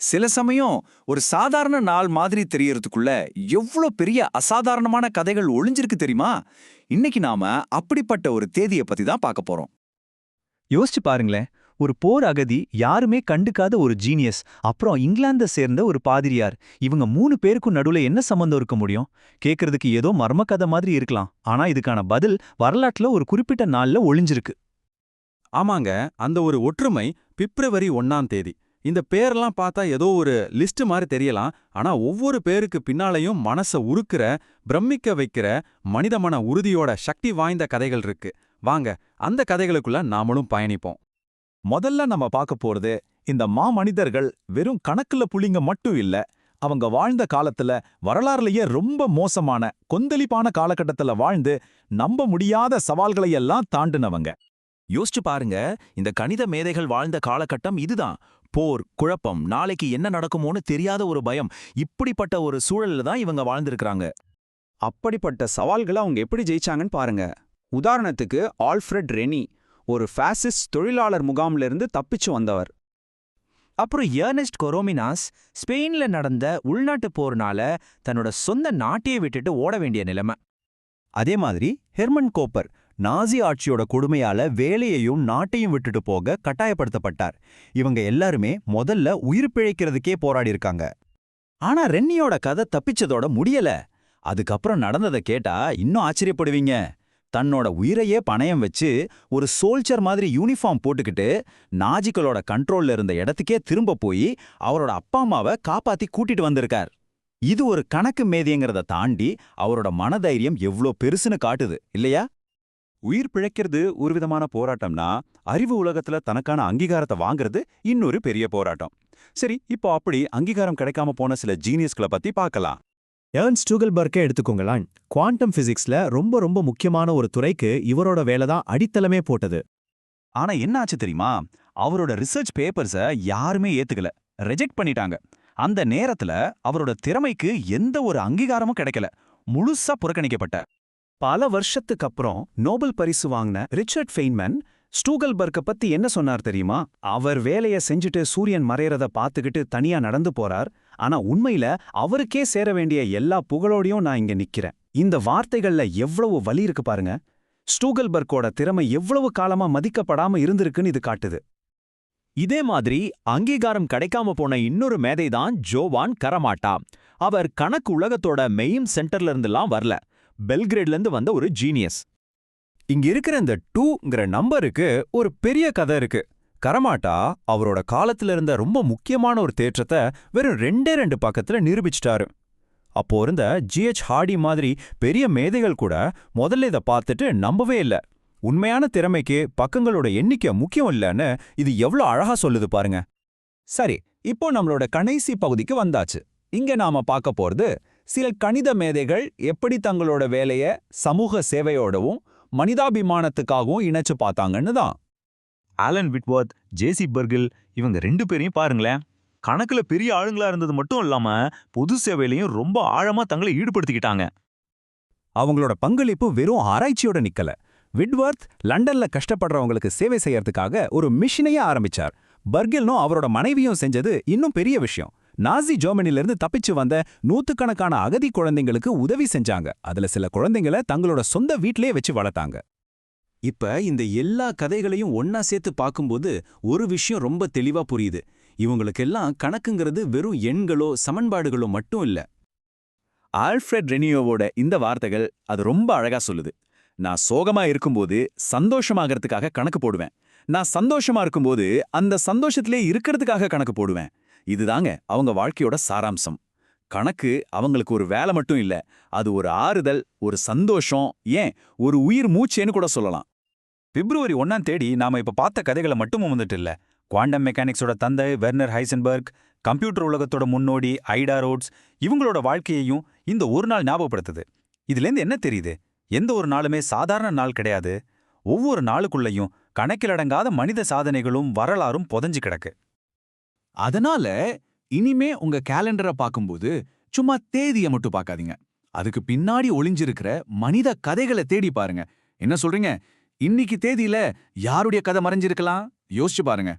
சில சமயம் ஒரு சாதாரண நாள் மாதிரி தெரியறதுக்குள்ள எவ்வளோ பெரிய அசாதாரணமான கதைகள் ஒளிஞ்சிருக்கு தெரியுமா? இன்னைக்கு நாம அப்படிப்பட்ட ஒரு தேதியை பத்தி தான் பார்க்க போறோம். யோசிச்சு பாருங்களேன். ஒரு போர் அகதி யாருமே கண்டுக்காத ஒரு ஜீனியஸ் அப்புறம் இங்கிலாந்தை சேர்ந்த ஒரு பாதிரியார். இவங்க மூணு பேருக்கும் நடுவுல என்ன சம்பந்தம் இருக்க முடியும்? கேட்கறதுக்கு ஏதோ மர்ம கதை மாதிரி இருக்கலாம். ஆனா இதுக்கான பதில் வரலாற்றுல ஒரு குறிப்பிட்ட நாள்ல ஒளிஞ்சிருக்கு. ஆமாங்க. அந்த ஒரு ஒற்றுமை பிப்ரவரி ஒன்னாம் தேதி. இந்த பேரெல்லாம் பார்த்தா ஏதோ ஒரு லிஸ்ட் மாதிரி தெரியலாம். ஆனா ஒவ்வொரு பேருக்கு பின்னாலையும் மனச உருக்குற பிரமிக்க வைக்கிற மனித மன உறுதியோட சக்தி வாய்ந்த கதைகள் இருக்கு. வாங்க அந்த கதைகளுக்குள்ள நாமளும் பயணிப்போம். முதல்ல நம்ம பார்க்க போறது இந்த மாமனிதர்கள் வெறும் கணக்குல புளிங்க மட்டும் இல்ல அவங்க வாழ்ந்த காலத்துல வரலாறுலயே ரொம்ப மோசமான கொந்தளிப்பான காலகட்டத்துல வாழ்ந்து நம்ப முடியாத சவால்களையெல்லாம் தாண்டினவங்க. யோசிச்சு பாருங்க இந்த கணித மேதைகள் வாழ்ந்த காலகட்டம் இதுதான். போர் குழப்பம் நாளைக்கு என்ன நடக்குமோன்னு தெரியாத ஒரு பயம் இப்படிப்பட்ட ஒரு சூழல்ல தான் இவங்க வாழ்ந்திருக்கிறாங்க. அப்படிப்பட்ட சவால்களை அவங்க எப்படி ஜெயிச்சாங்கன்னு பாருங்க. உதாரணத்துக்கு ஆல்ஃப்ரெட் ரெனி ஒரு ஃபேசிஸ்ட் தொழிலாளர் முகாம்ல இருந்து தப்பிச்சு வந்தவர். அப்புறம் ஏர்னஸ்ட் கொரோமினாஸ் ஸ்பெயினில் நடந்த உள்நாட்டு போர்னால தன்னோட சொந்த நாட்டையே விட்டுட்டு ஓட வேண்டிய நிலைமை. அதே மாதிரி ஹெர்மன் கோப்பர் நாசி ஆட்சியோட கொடுமையால வேலையையும் நாட்டையும் விட்டுட்டு போக கட்டாயப்படுத்தப்பட்டார். இவங்க எல்லாருமே முதல்ல உயிர் பிழைக்கிறதுக்கே போராடி இருக்காங்க. ஆனா ரென்னியோட கதை தப்பிச்சதோட முடியல. அதுக்கப்புறம் நடந்ததை கேட்டா இன்னும் ஆச்சரியப்படுவீங்க. தன்னோட உயிரையே பணயம் வச்சு ஒரு சோல்ஜர் மாதிரி யூனிஃபார்ம் போட்டுக்கிட்டு நாஜிக்களோட கண்ட்ரோல்ல இருந்த இடத்துக்கே திரும்ப போய் அவரோட அப்பா அம்மாவை காப்பாத்தி கூட்டிட்டு வந்திருக்கார். இது ஒரு கணக்கு மேதியங்கிறத தாண்டி அவரோட மனதைரியம் எவ்ளோ பெருசுன்னு காட்டுது இல்லையா? உயிர் பிழைக்கிறது ஒரு விதமான போராட்டம்னா அறிவு உலகத்துல தனக்கான அங்கீகாரத்தை வாங்குறது இன்னொரு பெரிய போராட்டம். சரி இப்போ அப்படி அங்கீகாரம் கிடைக்காம போன சில ஜீனியஸ்களை பத்தி பார்க்கலாம். ஏர்ன் ஸ்டூகல்பர்க்கே எடுத்துக்கோங்களேன். குவாண்டம் பிசிக்ஸ்ல ரொம்ப ரொம்ப முக்கியமான ஒரு துறைக்கு இவரோட வேலை தான் அடித்தளமே போட்டது. ஆனா என்ன ஆச்சு தெரியுமா? அவரோட ரிசர்ச் பேப்பர்ஸ யாருமே ஏத்துக்கல. ரிஜெக்ட் பண்ணிட்டாங்க. அந்த நேரத்துல அவரோட திறமைக்கு எந்த ஒரு அங்கீகாரமும் கிடைக்கல. முழுசா புறக்கணிக்கப்பட்ட. பல வருஷத்துக்கு அப்புறம் நோபல் பரிசு வாங்கின ரிச்சர்ட் ஃபெய்ன்மேன் ஸ்டூகல்பர்க்க பத்தி என்ன சொன்னார் தெரியுமா? அவர் வேலைய செஞ்சுட்டு சூரியன் மறையறத பார்த்துக்கிட்டு தனியா நடந்து போறார். ஆனா உண்மையில அவருக்கே சேர வேண்டிய எல்லா புகழோடையும் நான் இங்க நிக்கிறேன். இந்த வார்த்தைகள்ல எவ்வளவு வலி இருக்கு பாருங்க. ஸ்டூகல்பர்க்கோட திறமை எவ்வளவு காலமா மதிக்கப்படாம இருந்திருக்குன்னு இது காட்டுது. இதே மாதிரி அங்கீகாரம் கிடைக்காம போன இன்னொரு மேதை தான் ஜோவான் கரமாட்டா. அவர் கணக்கு உலகத்தோட மெயின் சென்டர்ல இருந்துலாம் வரல. பெல்கிரேட்லேருந்து வந்த ஒரு ஜீனியஸ் இங்க இருக்கிற இந்த டூங்கிற நம்பருக்கு ஒரு பெரிய கதை இருக்கு. கரமாட்டா அவரோட காலத்துல இருந்த ரொம்ப முக்கியமான ஒரு தேற்றத்தை வெறும் ரெண்டே ரெண்டு பக்கத்துல நிரூபிச்சிட்டாரு. அப்போ இருந்த ஜிஹெச் ஹார்டி மாதிரி பெரிய மேதைகள் கூட முதல்ல இதை பார்த்துட்டு நம்பவே இல்ல. உண்மையான திறமைக்கு பக்கங்களோட எண்ணிக்கை முக்கியம் இல்லைன்னு இது எவ்வளோ அழகா சொல்லுது பாருங்க. சரி இப்போ நம்மளோட கடைசி பகுதிக்கு வந்தாச்சு. இங்க நாம பார்க்க போறது சில கணித மேதைகள் எப்படி தங்களோட வேலைய சமூக சேவையோடவும் மனிதாபிமானத்துக்காகவும் இணைச்சு பார்த்தாங்கன்னு தான். ஆலன் விட்வர்த் ஜேசி பர்கில் இவங்க ரெண்டு பேரையும் பாருங்களேன். கணக்குல பெரிய ஆளுங்களா இருந்தது மட்டும் இல்லாம பொது சேவையிலையும் ரொம்ப ஆழமா தங்களை ஈடுபடுத்திக்கிட்டாங்க. அவங்களோட பங்களிப்பு வெறும் ஆராய்ச்சியோட நிக்கல. விட்வர்த் லண்டன்ல கஷ்டப்படுறவங்களுக்கு சேவை செய்யறதுக்காக ஒரு மிஷினையே ஆரம்பிச்சார். பர்கில்னும் அவரோட மனைவியும் செஞ்சது இன்னும் பெரிய விஷயம். நாசி ஜெர்மனிலிருந்து தப்பிச்சு வந்த நூத்துக்கணக்கான அகதி குழந்தைங்களுக்கு உதவி செஞ்சாங்க. அதுல சில குழந்தைங்கள தங்களோட சொந்த வீட்டிலேயே வச்சு வளர்த்தாங்க. இப்ப இந்த எல்லா கதைகளையும் ஒன்னா சேர்த்து பார்க்கும்போது ஒரு விஷயம் ரொம்ப தெளிவா புரியுது. இவங்களுக்கெல்லாம் கணக்குங்கிறது வெறும் எண்களோ சமன்பாடுகளோ மட்டும் இல்ல. ஆல்ஃப்ரெட் ரெனியோவோட இந்த வார்த்தைகள் அது ரொம்ப அழகா சொல்லுது. நான் சோகமா இருக்கும்போது சந்தோஷமாகறதுக்காக கணக்கு போடுவேன். நான் சந்தோஷமா இருக்கும்போது அந்த சந்தோஷத்திலே இருக்கிறதுக்காக கணக்கு போடுவேன். இதுதாங்க அவங்க வாழ்க்கையோட சாராம்சம். கணக்கு அவங்களுக்கு ஒரு வேலை மட்டும் இல்ல அது ஒரு ஆறுதல் ஒரு சந்தோஷம் ஏன்? ஒரு உயிர் மூச்சேன்னு கூட சொல்லலாம். பிப்ரவரி ஒன்னாம் தேதி நாம இப்ப பார்த்த கதைகளை மட்டும் வந்துட்டு இல்ல. குவாண்டம் மெக்கானிக்ஸோட தந்தை வெர்னர் ஹைசன்பர்க் கம்ப்யூட்டர் உலகத்தோட முன்னோடி ஐடா ரோட்ஸ் இவங்களோட வாழ்க்கையையும் இந்த ஒரு நாள் ஞாபகப்படுத்துது. இதுலேருந்து என்ன தெரியுது? எந்த ஒரு நாளுமே சாதாரண நாள் கிடையாது. ஒவ்வொரு நாளுக்குள்ளேயும் கணக்கிலடங்காத மனித சாதனைகளும் வரலாறும் புதஞ்சு கிடக்கு. அதனால இனிமே உங்க கேலண்டரை பார்க்கும்போது சும்மா தேதியை மட்டும் பார்க்காதீங்க. அதுக்கு பின்னாடி ஒளிஞ்சிருக்கிற மனித கதைகளை தேடி பாருங்க. என்ன சொல்றீங்க? இன்னைக்கு தேதியில யாருடைய கதை மறைஞ்சிருக்கலாம்? யோசிச்சு பாருங்க.